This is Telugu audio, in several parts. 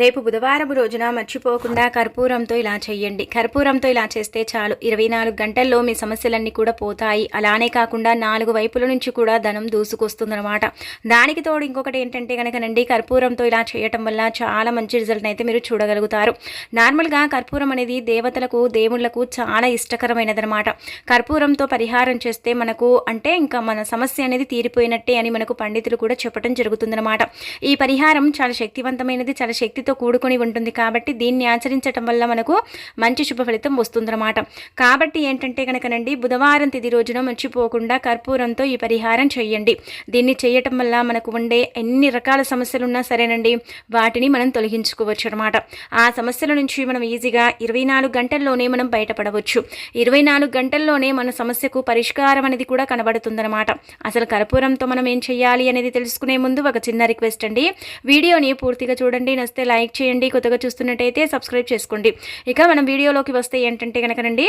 రేపు బుధవారం రోజున మర్చిపోకుండా కర్పూరంతో ఇలా చేయండి కర్పూరంతో ఇలా చేస్తే చాలు. ఇరవై నాలుగు గంటల్లో మీ సమస్యలన్నీ కూడా పోతాయి. అలానే కాకుండా నాలుగు వైపుల నుంచి కూడా ధనం దూసుకొస్తుందనమాట దానికి తోడు ఇంకొకటి ఏంటంటే కనుకనండి కర్పూరంతో ఇలా చేయటం వల్ల చాలా మంచి రిజల్ట్ అయితే మీరు చూడగలుగుతారు. నార్మల్గా కర్పూరం అనేది దేవతలకు దేవుళ్ళకు చాలా ఇష్టకరమైనదనమాట కర్పూరంతో పరిహారం చేస్తే మనకు అంటే ఇంకా మన సమస్య అనేది తీరిపోయినట్టే అని మనకు పండితులు కూడా చెప్పడం జరుగుతుందన్నమాట. ఈ పరిహారం చాలా శక్తివంతమైనది చాలా శక్తి శక్తితో కూడుకొని ఉంటుంది కాబట్టి దీన్ని ఆచరించటం వల్ల మనకు మంచి శుభ ఫలితం వస్తుందన్నమాట. కాబట్టి ఏంటంటే కనుకనండి బుధవారం తిది రోజున మర్చిపోకుండా కర్పూరంతో ఈ పరిహారం చేయండి. దీన్ని చేయటం వల్ల మనకు ఉండే ఎన్ని రకాల సమస్యలు ఉన్నా సరేనండి వాటిని మనం తొలగించుకోవచ్చు అనమాట ఆ సమస్యల నుంచి మనం ఈజీగా ఇరవై నాలుగు గంటల్లోనే మనం బయటపడవచ్చు. ఇరవై నాలుగు గంటల్లోనే మన సమస్యకు పరిష్కారం అనేది కూడా కనబడుతుందన్నమాట. అసలు కర్పూరంతో మనం ఏం చేయాలి అనేది తెలుసుకునే ముందు ఒక చిన్న రిక్వెస్ట్ అండి. వీడియోని పూర్తిగా చూడండి నస్తే లైక్ చేయండి కొత్తగా చూస్తున్నట్టయితే సబ్స్క్రైబ్ చేసుకోండి. ఇక మనం వీడియోలోకి వస్తే ఏంటంటే కనుకనండి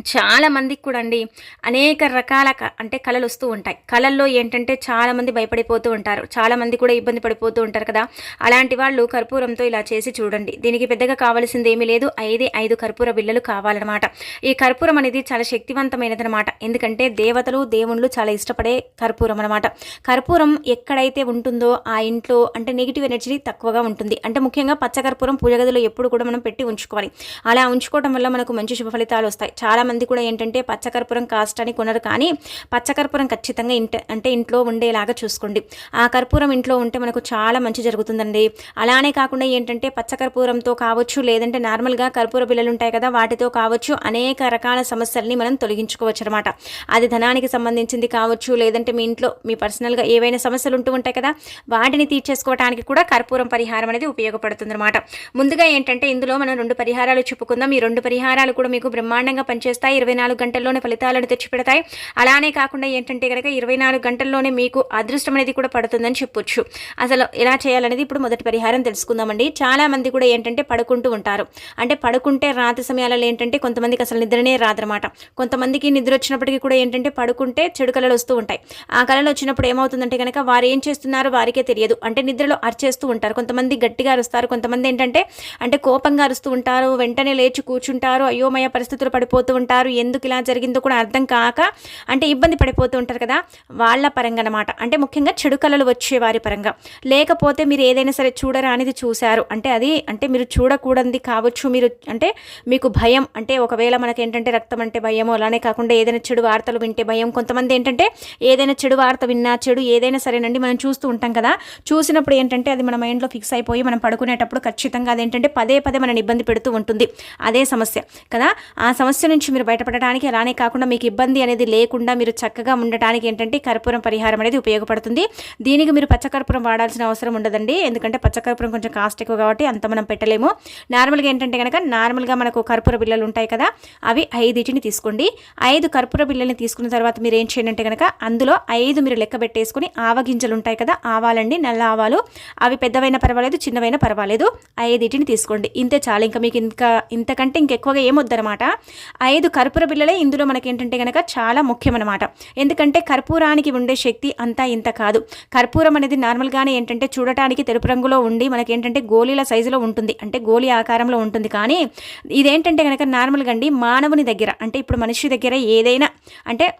చాలా మందికి కూడా అండి అనేక రకాల క- అంటే కళలు వస్తూ ఉంటాయి. కళల్లో ఏంటంటే చాలామంది భయపడిపోతూ ఉంటారు. చాలామంది కూడా ఇబ్బంది పడిపోతూ ఉంటారు కదా. అలాంటి వాళ్ళు కర్పూరంతో ఇలా చేసి చూడండి. దీనికి పెద్దగా కావాల్సింది ఏమీ లేదు. ఐదే ఐదు కర్పూర బిళ్ళలు కావాలన్నమాట. ఈ కర్పూరం అనేది చాలా శక్తివంతమైనదనమాట ఎందుకంటే దేవతలు దేవుళ్ళు చాలా ఇష్టపడే కర్పూరం అనమాట కర్పూరం ఎక్కడైతే ఉంటుందో ఆ ఇంట్లో అంటే నెగిటివ్ ఎనర్జీ తక్కువగా ఉంటుంది. అంటే ముఖ్యంగా పచ్చ కర్పూరం పూజ గదిలో ఎప్పుడు కూడా మనం పెట్టి ఉంచుకోవాలి. అలా ఉంచుకోవడం వల్ల మనకు మంచి శుభ ఫలితాలు వస్తాయి. చాలా చాలామంది కూడా ఏంటంటే పచ్చకర్పూరం కాస్ట్ అని కొనరు కానీ పచ్చకర్పూరం ఖచ్చితంగా ఇంట అంటే ఇంట్లో ఉండేలాగా చూసుకోండి. ఆ కర్పూరం ఇంట్లో ఉంటే మనకు చాలా మంచి జరుగుతుందండి. అలానే కాకుండా ఏంటంటే పచ్చకర్పూరంతో కావచ్చు లేదంటే నార్మల్గా కర్పూర బిళ్ళలు ఉంటాయి కదా వాటితో కావచ్చు అనేక రకాల సమస్యల్ని మనం తొలగించుకోవచ్చు అనమాట అది ధనానికి సంబంధించింది కావచ్చు లేదంటే మీ ఇంట్లో మీ పర్సనల్గా ఏవైనా సమస్యలు ఉంటూ ఉంటాయి కదా వాటిని తీర్చేసుకోవడానికి కూడా కర్పూరం పరిహారం అనేది ఉపయోగపడుతుంది అనమాట ముందుగా ఏంటంటే ఇందులో మనం రెండు పరిహారాలు చెప్పుకుందాం. ఈ రెండు పరిహారాలు కూడా మీకు బ్రహ్మాండంగా చేస్తాయి. ఇరవై నాలుగు గంటల్లోనే ఫలితాలను తెచ్చిపెడతాయి. అలానే కాకుండా ఏంటంటే కనుక ఇరవై నాలుగు గంటల్లోనే మీకు అదృష్టం అనేది కూడా పడుతుందని చెప్పొచ్చు. అసలు ఎలా చేయాలనేది ఇప్పుడు మొదటి పరిహారం తెలుసుకుందామండి. చాలా మంది కూడా ఏంటంటే పడుకుంటూ ఉంటారు. అంటే పడుకుంటే రాత్రి సమయాలలో ఏంటంటే కొంతమందికి అసలు నిద్రనే రాదనమాట కొంతమందికి నిద్ర వచ్చినప్పటికీ కూడా ఏంటంటే పడుకుంటే చెడు కళలు వస్తూ ఉంటాయి. ఆ కళలు వచ్చినప్పుడు ఏమవుతుందంటే కనుక వారు ఏం చేస్తున్నారో వారికే తెలియదు. అంటే నిద్రలో అరిచేస్తూ ఉంటారు. కొంతమంది గట్టిగా అరుస్తారు. కొంతమంది ఏంటంటే అంటే కోపంగా అరుస్తూ ఉంటారు. వెంటనే లేచి కూర్చుంటారు. అయోమయ పరిస్థితులు పడిపోతూ ఉంటారు ఎందుకు ఇలా జరిగిందో కూడా అర్థం కాక అంటే ఇబ్బంది పడిపోతూ ఉంటారు కదా వాళ్ళ పరంగా అనమాట అంటే ముఖ్యంగా చెడు కళలు వచ్చే వారి పరంగా. లేకపోతే మీరు ఏదైనా సరే చూడరా అనేది చూశారు. అంటే అది అంటే మీరు చూడకూడనిది కావచ్చు మీరు అంటే మీకు భయం. అంటే ఒకవేళ మనకి ఏంటంటే రక్తం అంటే భయము అలానే కాకుండా ఏదైనా చెడు వార్తలు వింటే భయం. కొంతమంది ఏంటంటే ఏదైనా చెడు వార్త విన్నా చెడు ఏదైనా సరేనండి మనం చూస్తూ ఉంటాం కదా. చూసినప్పుడు ఏంటంటే అది మన మైండ్లో ఫిక్స్ అయిపోయి మనం పడుకునేటప్పుడు ఖచ్చితంగా అదేంటంటే పదే పదే మనని ఇబ్బంది పెడుతూ ఉంటుంది. అదే సమస్య కదా. ఆ సమస్య నుంచి మీరు బయటపడడానికి అలానే కాకుండా మీకు ఇబ్బంది అనేది లేకుండా మీరు చక్కగా ఉండటానికి ఏంటంటే కర్పూరం పరిహారం అనేది ఉపయోగపడుతుంది. దీనికి మీరు పచ్చకర్పూరం వాడాల్సిన అవసరం ఉండదండి. ఎందుకంటే పచ్చకర్పూరం కొంచెం కాస్ట్ ఎక్కువ కాబట్టి అంత మనం పెట్టలేము. నార్మల్గా ఏంటంటే కనుక నార్మల్గా మనకు కర్పూర బిళ్ళలు ఉంటాయి కదా అవి ఐదుటిని తీసుకోండి. ఐదు కర్పూర బిళ్ళని తీసుకున్న తర్వాత మీరు ఏం చేయండి అంటే కనుక అందులో ఐదు మీరు లెక్క పెట్టేసుకుని ఆవగింజలు ఉంటాయి కదా ఆవాలండి నల్ల ఆవాలు. అవి పెద్దవైనా పర్వాలేదు చిన్నవైనా పర్వాలేదు. ఐదిటిని తీసుకోండి. ఇంతే చాలు. ఇంకా మీకు ఇంకా ఇంతకంటే ఇంకెక్కువగా ఏమొద్దనమాట ఐదు కర్పూర బిళ్ళలే ఇందులో మనకి ఏంటంటే కనుక చాలా ముఖ్యమన్నమాట. ఎందుకంటే కర్పూరానికి ఉండే శక్తి అంతా ఇంత కాదు. కర్పూరం అనేది నార్మల్గానే ఏంటంటే చూడటానికి తెలుపు రంగులో ఉండి మనకి ఏంటంటే గోళీల సైజులో ఉంటుంది. అంటే గోళీ ఆకారంలో ఉంటుంది. కానీ ఇదేంటంటే కనుక నార్మల్గా అండి మానవుని దగ్గర అంటే ఇప్పుడు మనిషి దగ్గర ఏదైనా అంటే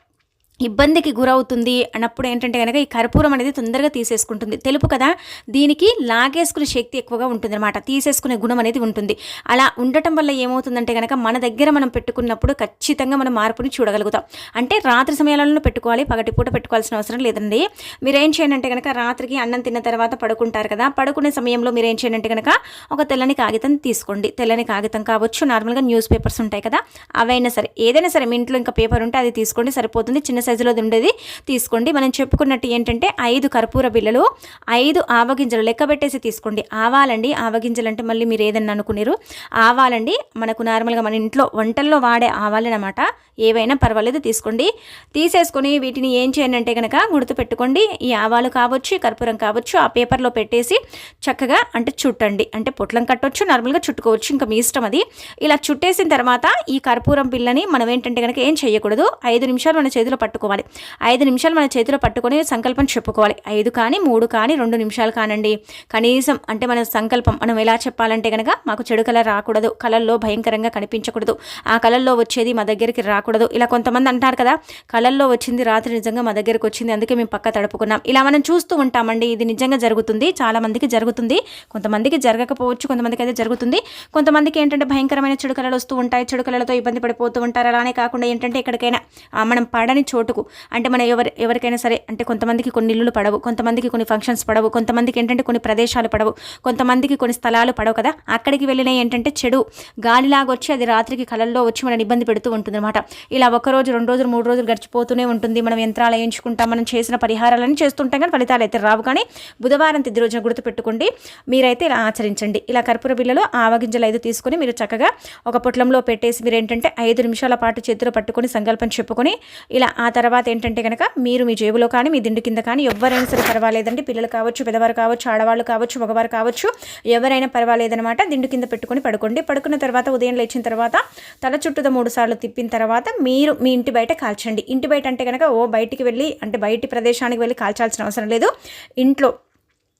ఇబ్బందికి గురవుతుంది అన్నప్పుడు ఏంటంటే కనుక ఈ కర్పూరం అనేది తొందరగా తీసేసుకుంటుంది. తెలుపు కదా? దీనికి లాగేసుకునే శక్తి ఎక్కువగా ఉంటుంది అనమాట తీసేసుకునే గుణం అనేది ఉంటుంది. అలా ఉండటం వల్ల ఏమవుతుందంటే కనుక మన దగ్గర మనం పెట్టుకున్నప్పుడు ఖచ్చితంగా మనం మార్పుని చూడగలుగుతాం. అంటే రాత్రి సమయాలలో పెట్టుకోవాలి పగటిపూట పెట్టుకోవాల్సిన అవసరం లేదండి. మీరు ఏం చేయండి అంటే కనుక రాత్రికి అన్నం తిన్న తర్వాత పడుకుంటారు కదా? పడుకునే సమయంలో మీరు ఏం చేయండి అంటే కనుక ఒక తెల్లని కాగితం తీసుకోండి. తెల్లని కాగితం కావచ్చు నార్మల్గా న్యూస్ పేపర్స్ ఉంటాయి కదా? అవైనా సరే ఏదైనా సరే మీ ఇంట్లో ఇంకా పేపర్ ఉంటే అది తీసుకోండి సరిపోతుంది. చిన్న సైజులో ఉండేది. తీసుకోండి. మనం చెప్పుకున్నట్టు ఏంటంటే ఐదు కర్పూర బిళ్ళలు ఐదు ఆవగింజలు లెక్క పెట్టేసి తీసుకోండి. ఆవాలండి. ఆవగింజలు అంటే మళ్ళీ మీరు ఏదన్నా అనుకునేరు. ఆవాలండి. మనకు నార్మల్గా మన ఇంట్లో వంటల్లో వాడే ఆవాలన్నమాట ఏవైనా పర్వాలేదు తీసుకోండి. తీసేసుకొని వీటిని ఏం చేయండి అంటే కనుక గుర్తు పెట్టుకోండి ఈ ఆవాలు కావచ్చు కర్పూరం కావచ్చు ఆ పేపర్లో పెట్టేసి చక్కగా అంటే చుట్టండి. అంటే పొట్లం కట్టొచ్చు నార్మల్గా చుట్టుకోవచ్చు. ఇంకా మీ ఇష్టం అది. ఇలా చుట్టేసిన తర్వాత ఈ కర్పూరం పిల్లని మనం ఏంటంటే కనుక ఏం చేయకూడదు. ఐదు నిమిషాలు మన చేతిలో పట్టు పట్టుకోవాలి. ఐదు నిమిషాలు మన చేతిలో పట్టుకొని సంకల్పం చెప్పుకోవాలి. ఐదు కానీ మూడు కానీ రెండు నిమిషాలు కానండి. కనీసం అంటే మన సంకల్పం మనం ఎలా చెప్పాలంటే కనుక మాకు చెడు కలర్ రాకూడదు. కళల్లో భయంకరంగా కనిపించకూడదు. ఆ కళల్లో వచ్చేది మా దగ్గరికి రాకూడదు. ఇలా కొంతమంది అంటారు కదా కళల్లో వచ్చింది రాత్రి నిజంగా మా దగ్గరికి వచ్చింది అందుకే మేము పక్క తడుపుకున్నాం. ఇలా మనం చూస్తూ ఉంటామండి. ఇది నిజంగా జరుగుతుంది. చాలా మందికి జరుగుతుంది. కొంతమందికి జరగకపోవచ్చు కొంతమందికి అయితే జరుగుతుంది. కొంతమందికి ఏంటంటే భయంకరమైన చెడు కళలు వస్తూ ఉంటాయి. చెడు కళలతో ఇబ్బంది పడిపోతూ ఉంటారు. అలానే కాకుండా ఏంటంటే ఎక్కడికైనా మనం పడని చోటుకు. అంటే మన ఎవరి ఎవరికైనా సరే అంటే కొంతమందికి కొన్ని ఇల్లులు పడవు కొంతమందికి కొన్ని ఫంక్షన్స్ పడవు కొంతమందికి ఏంటంటే కొన్ని ప్రదేశాలు పడవు కొంతమందికి కొన్ని స్థలాలు పడవు కదా? అక్కడికి వెళ్ళిన ఏంటంటే చెడు. గాలిలాగా వచ్చి అది రాత్రికి కళల్లో వచ్చి మనని ఇబ్బంది పెడుతూ ఉంటుంది అనమాట ఇలా ఒక రోజు రెండు రోజులు మూడు రోజులు గడిచిపోతూనే ఉంటుంది. మనం యంత్రాలు వేయించుకుంటాం మనం చేసిన పరిహారాలని చేస్తుంటాం కానీ ఫలితాలు అయితే రావు. కానీ బుధవారం తిది రోజున గుర్తుపెట్టుకోండి మీరైతే ఇలా ఆచరించండి. ఇలా కర్పూర బిళ్ళలో ఆవగింజలు ఐదు తీసుకొని మీరు చక్కగా ఒక పొట్లంలో పెట్టేసి మీరు ఏంటంటే ఐదు నిమిషాల పాటు చేతిలో పట్టుకొని సంకల్పం చెప్పుకొని ఇలా ఆ తర్వాత ఏంటంటే కనుక మీరు మీ జేబులో కానీ మీ దిండు కింద కానీ ఎవరైనా సరే పర్వాలేదండి. పిల్లలు కావచ్చు పెద్దవారు కావచ్చు ఆడవాళ్ళు కావచ్చు మగవారు కావచ్చు ఎవరైనా పర్వాలేదనమాట దిండు కింద పెట్టుకొని పడుకోండి. పడుకున్న తర్వాత ఉదయం లేచిన తర్వాత తల చుట్టూ మూడు సార్లు తిప్పిన తర్వాత మీరు మీ ఇంటి బయట కాల్చండి. ఇంటి బయట అంటే కనుక ఓ బయటికి వెళ్ళి అంటే బయటి ప్రదేశానికి వెళ్ళి కాల్చాల్సిన అవసరం లేదు. ఇంట్లో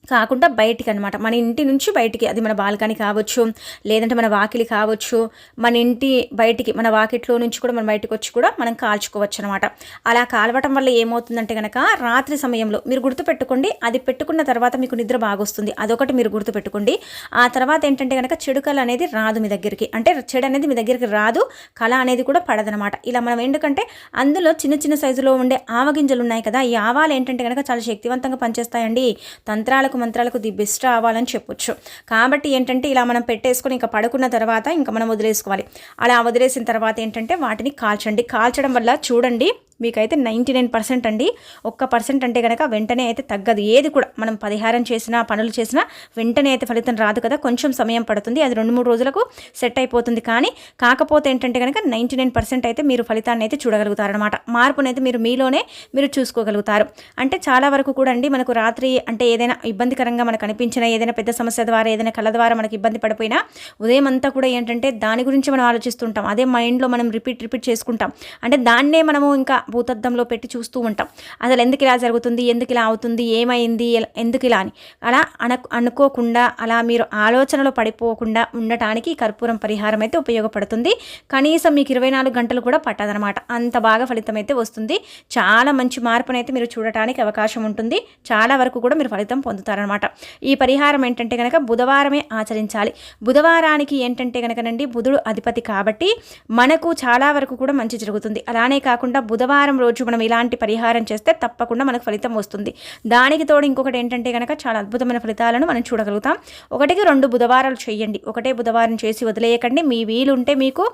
కాకుండా బయటికి అనమాట మన ఇంటి నుంచి బయటికి అది మన బాల్కనీ కావచ్చు లేదంటే మన వాకిలి కావచ్చు మన ఇంటి బయటికి మన వాకిట్లో నుంచి కూడా మనం బయటకు వచ్చి కూడా మనం కాల్చుకోవచ్చు అనమాట అలా కాలవటం వల్ల ఏమవుతుందంటే కనుక రాత్రి సమయంలో మీరు గుర్తుపెట్టుకోండి అది పెట్టుకున్న తర్వాత మీకు నిద్ర బాగొస్తుంది. అదొకటి మీరు గుర్తుపెట్టుకోండి. ఆ తర్వాత ఏంటంటే కనుక చెడు కళ అనేది రాదు మీ దగ్గరికి. అంటే చెడు అనేది మీ దగ్గరికి రాదు కళ అనేది కూడా పడదనమాట ఇలా మనం ఎందుకంటే అందులో చిన్న చిన్న సైజులో ఉండే ఆవగింజలు ఉన్నాయి కదా ఈ ఆవాలు ఏంటంటే కనుక చాలా శక్తివంతంగా పనిచేస్తాయండి. తంత్రాలకు మంత్రాలకు ది బెస్ట్ అవ్వాలని చెప్పొచ్చు. కాబట్టి ఏంటంటే ఇలా మనం పెట్టేసుకొని ఇంకా పడుకున్న తర్వాత ఇంకా మనం వదిలేసుకోవాలి. అలా వదిలేసిన తర్వాత ఏంటంటే వాటిని కాల్చండి. కాల్చడం వల్ల చూడండి మీకైతే నైంటీ నైన్ పర్సెంట్ అండి. ఒక్క పర్సెంట్ అంటే కనుక వెంటనే అయితే తగ్గదు. ఏది కూడా మనం పరిహారం చేసినా పనులు చేసినా వెంటనే అయితే ఫలితం రాదు కదా. కొంచెం సమయం పడుతుంది. అది రెండు మూడు రోజులకు సెట్ అయిపోతుంది. కానీ కాకపోతే ఏంటంటే కనుక నైంటీ నైన్ పర్సెంట్ అయితే మీరు ఫలితాన్ని అయితే చూడగలుగుతారనమాట మార్పునైతే మీరు మీలోనే మీరు చూసుకోగలుగుతారు. అంటే చాలా వరకు కూడా అండి మనకు రాత్రి అంటే ఏదైనా ఇబ్బందికరంగా మనకు అనిపించిన ఏదైనా పెద్ద సమస్య ద్వారా ఏదైనా కళ ద్వారా మనకి ఇబ్బంది పడిపోయినా ఉదయం అంతా కూడా ఏంటంటే దాని గురించి మనం ఆలోచిస్తుంటాం. అదే మైండ్లో మనం రిపీట్ రిపీట్ చేసుకుంటాం. అంటే దాన్నే మనము ఇంకా భూతద్దంలో పెట్టి చూస్తూ ఉంటాం. అసలు ఎందుకు ఇలా జరుగుతుంది? ఎందుకు ఇలా అవుతుంది? ఏమైంది? ఎందుకు ఇలా అని. అలా అన అనుకోకుండా అలా మీరు ఆలోచనలో పడిపోకుండా ఉండటానికి కర్పూరం పరిహారం అయితే ఉపయోగపడుతుంది. కనీసం మీకు ఇరవై నాలుగు గంటలు కూడా పట్టదనమాట అంత బాగా ఫలితం అయితే వస్తుంది. చాలా మంచి మార్పునైతే మీరు చూడటానికి అవకాశం ఉంటుంది. చాలా వరకు కూడా మీరు ఫలితం పొందుతారనమాట ఈ పరిహారం ఏంటంటే కనుక బుధవారమే ఆచరించాలి. బుధవారానికి ఏంటంటే కనుకనండి బుధుడు అధిపతి కాబట్టి మనకు చాలా వరకు కూడా మంచి జరుగుతుంది. అలానే కాకుండా బుధవారం రోజు మనం ఇలాంటి పరిహారం చేస్తే తప్పకుండా మనకు ఫలితం వస్తుంది. దానికి తోడు ఇంకొకటి ఏంటంటే కనుక చాలా అద్భుతమైన ఫలితాలను మనం చూడగలుగుతాం. ఒకటికి రెండు బుధవారాలు చేయండి. ఒకటే బుధవారం చేసి వదిలేయకండి. మీ వీలుంటే మీకు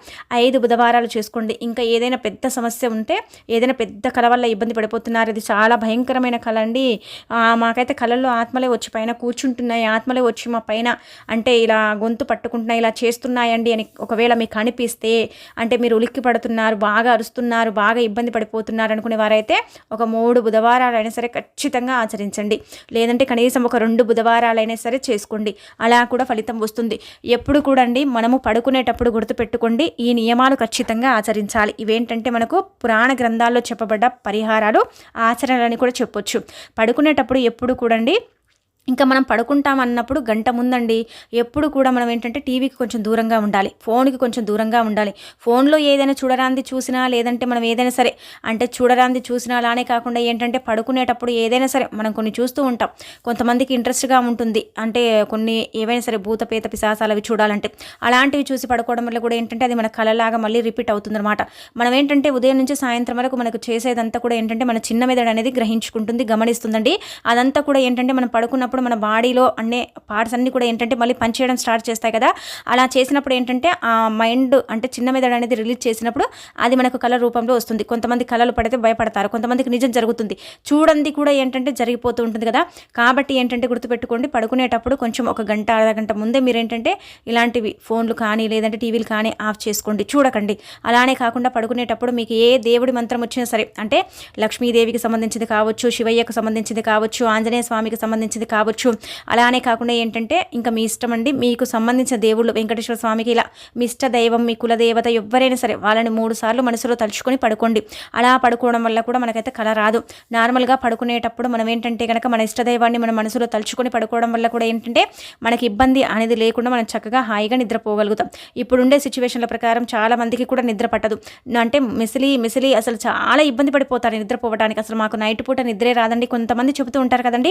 ఐదు బుధవారాలు చేసుకోండి. ఇంకా ఏదైనా పెద్ద సమస్య ఉంటే ఏదైనా పెద్ద కళ వల్ల ఇబ్బంది పడిపోతున్నారు. ఇది చాలా భయంకరమైన కళ అండి. మాకైతే కళల్లో ఆత్మలే వచ్చి పైన కూర్చుంటున్నాయి ఆత్మలే వచ్చి మా పైన అంటే ఇలా గొంతు పట్టుకుంటున్నాయి ఇలా చేస్తున్నాయండి అని ఒకవేళ మీకు అనిపిస్తే అంటే మీరు ఉలిక్కి పడుతున్నారు బాగా అరుస్తున్నారు బాగా ఇబ్బంది పడిపోతున్నారు అనుకునే వారైతే ఒక మూడు బుధవారాలైనా సరే ఖచ్చితంగా ఆచరించండి. లేదంటే కనీసం ఒక రెండు బుధవారాలైనా సరే చేసుకోండి. అలా కూడా ఫలితం వస్తుంది. ఎప్పుడు కూడా అండి మనము పడుకునేటప్పుడు గుర్తుపెట్టుకోండి ఈ నియమాలు ఖచ్చితంగా ఆచరించాలి. ఇవేంటంటే మనకు పురాణ గ్రంథాల్లో చెప్పబడ్డ పరిహారాలు ఆచరణలని కూడా చెప్పొచ్చు. పడుకునేటప్పుడు ఎప్పుడు కూడండి ఇంకా మనం పడుకుంటాం అన్నప్పుడు గంట ముందండి ఎప్పుడు కూడా మనం ఏంటంటే టీవీకి కొంచెం దూరంగా ఉండాలి ఫోన్కి కొంచెం దూరంగా ఉండాలి. ఫోన్లో ఏదైనా చూడరాంది చూసినా లేదంటే మనం ఏదైనా సరే అంటే చూడరాంది చూసినా అలానే కాకుండా ఏంటంటే పడుకునేటప్పుడు ఏదైనా సరే మనం కొన్ని చూస్తూ ఉంటాం. కొంతమందికి ఇంట్రెస్ట్గా ఉంటుంది. అంటే కొన్ని ఏవైనా సరే భూత పేత పిశాసాలు అవి చూడాలంటే అలాంటివి చూసి పడుకోవడం వల్ల కూడా ఏంటంటే అది మన కళలాగా మళ్ళీ రిపీట్ అవుతుందన్నమాట. మనం ఏంటంటే ఉదయం నుంచి సాయంత్రం వరకు మనకు చేసేదంతా కూడా ఏంటంటే మన చిన్న మెదడు అనేది గ్రహించుకుంటుంది గమనిస్తుందండి. అదంతా కూడా ఏంటంటే మనం పడుకున్నప్పుడు మన బాడీలో అన్ని పార్ట్స్ అన్ని కూడా ఏంటంటే మళ్ళీ పనిచేయడం స్టార్ట్ చేస్తాయి కదా. అలా చేసినప్పుడు ఏంటంటే ఆ మైండ్ అంటే చిన్న మెదడు అనేది రిలీజ్ చేసినప్పుడు అది మనకు కళ రూపంలో వస్తుంది. కొంతమంది కళలు పడితే భయపడతారు కొంతమందికి నిజం జరుగుతుంది. చూడండి కూడా ఏంటంటే జరిగిపోతూ ఉంటుంది కదా. కాబట్టి ఏంటంటే గుర్తుపెట్టుకోండి పడుకునేటప్పుడు కొంచెం ఒక గంట అరగంట ముందే మీరు ఏంటంటే ఇలాంటివి ఫోన్లు కానీ లేదంటే టీవీలు కానీ ఆఫ్ చేసుకోండి చూడకండి. అలానే కాకుండా పడుకునేటప్పుడు మీకు ఏ దేవుడి మంత్రం వచ్చినా సరే అంటే లక్ష్మీదేవికి సంబంధించింది కావచ్చు శివయ్యకు సంబంధించింది కావచ్చు ఆంజనేయ స్వామికి సంబంధించింది కావచ్చు కావచ్చు. అలానే కాకుండా ఏంటంటే ఇంకా మీ ఇష్టం అండి మీకు సంబంధించిన దేవుళ్ళు వెంకటేశ్వర స్వామికి ఇలా మీ ఇష్ట దైవం మీ కులదేవత ఎవరైనా సరే వాళ్ళని మూడు సార్లు మనసులో తలుచుకొని పడుకోండి. అలా పడుకోవడం వల్ల కూడా మనకైతే కళ రాదు. నార్మల్గా పడుకునేటప్పుడు మనం ఏంటంటే కనుక మన ఇష్టదైవాన్ని మన మనసులో తలుచుకొని పడుకోవడం వల్ల కూడా ఏంటంటే మనకి ఇబ్బంది అనేది లేకుండా మనం చక్కగా హాయిగా నిద్రపోగలుగుతాం. ఇప్పుడుండే సిచ్యువేషన్ల ప్రకారం చాలా మందికి కూడా నిద్ర పట్టదు. అంటే మిసిలి మిసిలి అసలు చాలా ఇబ్బంది పడిపోతారు నిద్రపోవడానికి అసలు మాకు నైట్ పూట నిద్రే రాదండి. కొంతమంది చెబుతూ ఉంటారు కదండి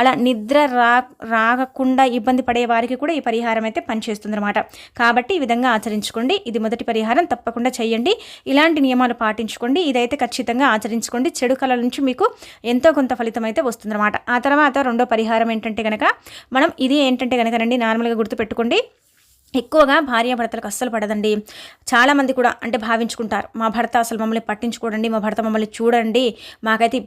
అలా నిద్ర రా రాకుండా ఇబ్బంది పడే వారికి కూడా ఈ పరిహారం అయితే పనిచేస్తుంది అనమాట కాబట్టి ఈ విధంగా ఆచరించుకోండి. ఇది మొదటి పరిహారం. తప్పకుండా చేయండి. ఇలాంటి నియమాలు పాటించుకోండి. ఇదైతే ఖచ్చితంగా ఆచరించుకోండి. చెడు కళల నుంచి మీకు ఎంతో కొంత ఫలితం అయితే వస్తుందన్నమాట. ఆ తర్వాత రెండో పరిహారం ఏంటంటే కనుక మనం ఇది ఏంటంటే కనుక రండి నార్మల్గా గుర్తుపెట్టుకోండి. ఎక్కువగా భార్యాభర్తలకు అస్సలు పడదండి. చాలామంది కూడా అంటే భావించుకుంటారు మా భర్త అసలు మమ్మల్ని పట్టించుకోడండి మా భర్త మమ్మల్ని చూడండి మాకైతే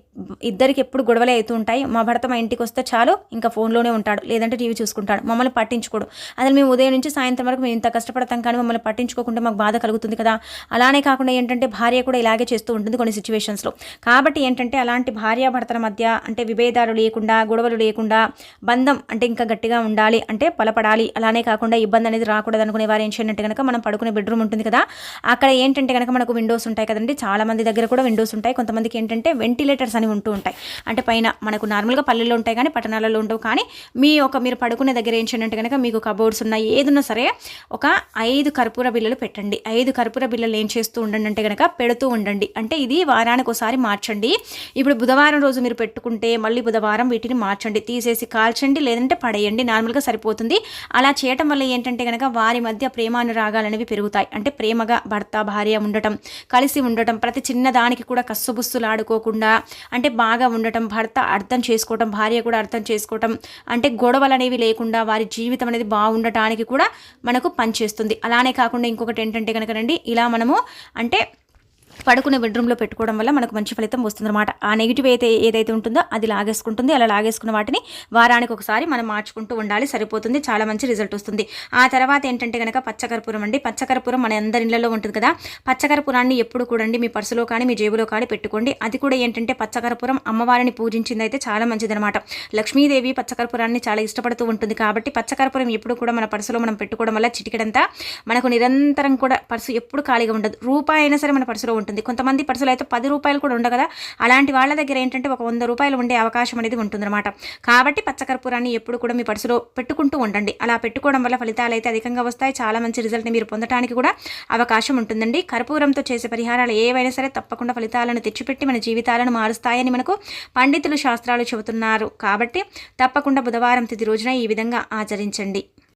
ఇద్దరికి ఎప్పుడు గొడవలే అవుతూ ఉంటాయి మా భర్త మా ఇంటికి వస్తే చాలు ఇంకా ఫోన్లోనే ఉంటాడు లేదంటే టీవీ చూసుకుంటాడు మమ్మల్ని పట్టించుకోడు. అసలు మేము ఉదయం నుంచి సాయంత్రం వరకు మేము ఇంత కష్టపడతాం కానీ మమ్మల్ని పట్టించుకోకుండా మాకు బాధ కలుగుతుంది కదా. అలానే కాకుండా ఏంటంటే భార్య కూడా ఇలాగే చేస్తూ ఉంటుంది కొన్ని సిచ్యువేషన్స్లో కాబట్టి ఏంటంటే అలాంటి భార్యాభర్తల మధ్య అంటే విభేదాలు లేకుండా గొడవలు లేకుండా బంధం అంటే ఇంకా గట్టిగా ఉండాలి అంటే బలపడాలి అలానే కాకుండా ఇబ్బంది అనేది రాకూడదు అనుకునే వారు ఏం చేయంటే కనుక మనం పడుకునే బెడ్రూమ్ ఉంటుంది కదా అక్కడ ఏంటంటే కనుక మనకు విండోస్ ఉంటాయి కదండి చాలా మంది దగ్గర కూడా విండోస్ ఉంటాయి. కొంతమందికి ఏంటంటే వెంటిలేటర్స్ అని ఉంటూ ఉంటాయి. అంటే పైన మనకు నార్మల్గా పల్లెల్లో ఉంటాయి కానీ పట్టణాలలో ఉండవు. కానీ మీ ఒక మీరు పడుకునే దగ్గర ఏం చేయండి కనుక మీకు కబోర్డ్స్ ఉన్నాయి ఏదున్నా సరే ఒక ఐదు కర్పూర బిల్లలు పెట్టండి. ఐదు కర్పూర బిల్లలు ఏం చేస్తూ ఉండండి అంటే కనుక పెడుతూ ఉండండి. అంటే ఇది వారానికి ఒకసారి మార్చండి. ఇప్పుడు బుధవారం రోజు మీరు పెట్టుకుంటే మళ్ళీ బుధవారం వీటిని మార్చండి. తీసేసి కాల్చండి లేదంటే పడేయండి. నార్మల్గా సరిపోతుంది. అలా చేయటం వల్ల ఏంటంటే కనుక వారి మధ్య ప్రేమానురాగాలనేవి పెరుగుతాయి. అంటే ప్రేమగా భర్త భార్య ఉండటం కలిసి ఉండటం ప్రతి చిన్నదానికి కూడా కస్సుబుస్సులు ఆడుకోకుండా అంటే బాగా ఉండటం భర్త అర్థం చేసుకోవటం భార్య కూడా అర్థం చేసుకోవటం అంటే గొడవలు అనేవి లేకుండా వారి జీవితం అనేది బాగుండటానికి కూడా మనకు పనిచేస్తుంది. అలానే కాకుండా ఇంకొకటి ఏంటంటే కనుక రండి ఇలా మనము అంటే పడుకునే బెడ్రూమ్లో పెట్టుకోవడం వల్ల మనకు మంచి ఫలితం వస్తుందన్నమాట. ఆ నెగిటివ్ అయితే ఏదైతే ఉంటుందో అది లాగేసుకుంటుంది. అలా లాగేసుకున్న వాటిని వారానికి ఒకసారి మనం మార్చుకుంటూ ఉండాలి. సరిపోతుంది. చాలా మంచి రిజల్ట్ వస్తుంది. ఆ తర్వాత ఏంటంటే కనుక పచ్చకర్పూరం అండి. పచ్చకర్పూరం మన అందరి ఇళ్ళలో ఉంటుంది కదా. పచ్చకర్పూరాన్ని ఎప్పుడు కూడండి మీ పర్సులో కానీ మీ జేబులో కానీ పెట్టుకోండి. అది కూడా ఏంటంటే పచ్చకర్పూరం అమ్మవారిని పూజించింది అయితే చాలా మంచిదనమాట లక్ష్మీదేవి పచ్చకర్పూరాన్ని చాలా ఇష్టపడుతూ ఉంటుంది కాబట్టి పచ్చకర్పూరం ఎప్పుడు కూడా మన పర్సులో మనం పెట్టుకోవడం వల్ల చిటికెడంతా మనకు నిరంతరం కూడా పర్సు ఎప్పుడు ఖాళీగా ఉండదు. రూపాయి అయినా సరే మన పర్సులో ఉంటుంది. కొంతమంది పర్సులు అయితే పది రూపాయలు కూడా ఉండవు కదా. అలాంటి వాళ్ళ దగ్గర ఏంటంటే ఒక వంద రూపాయలు ఉండే అవకాశం అనేది ఉంటుందన్నమాట. కాబట్టి పచ్చకర్పూరాన్ని ఎప్పుడు కూడా మీ పర్సులో పెట్టుకుంటూ ఉండండి. అలా పెట్టుకోవడం వల్ల ఫలితాలు అయితే అధికంగా వస్తాయి. చాలా మంచి రిజల్ట్ని మీరు పొందడానికి కూడా అవకాశం ఉంటుందండి. కర్పూరంతో చేసే పరిహారాలు ఏవైనా సరే తప్పకుండా ఫలితాలను తెచ్చిపెట్టి మన జీవితాలను మారుస్తాయని మనకు పండితులు శాస్త్రాలు చెబుతున్నారు. కాబట్టి తప్పకుండా బుధవారం తిది రోజున ఈ విధంగా ఆచరించండి.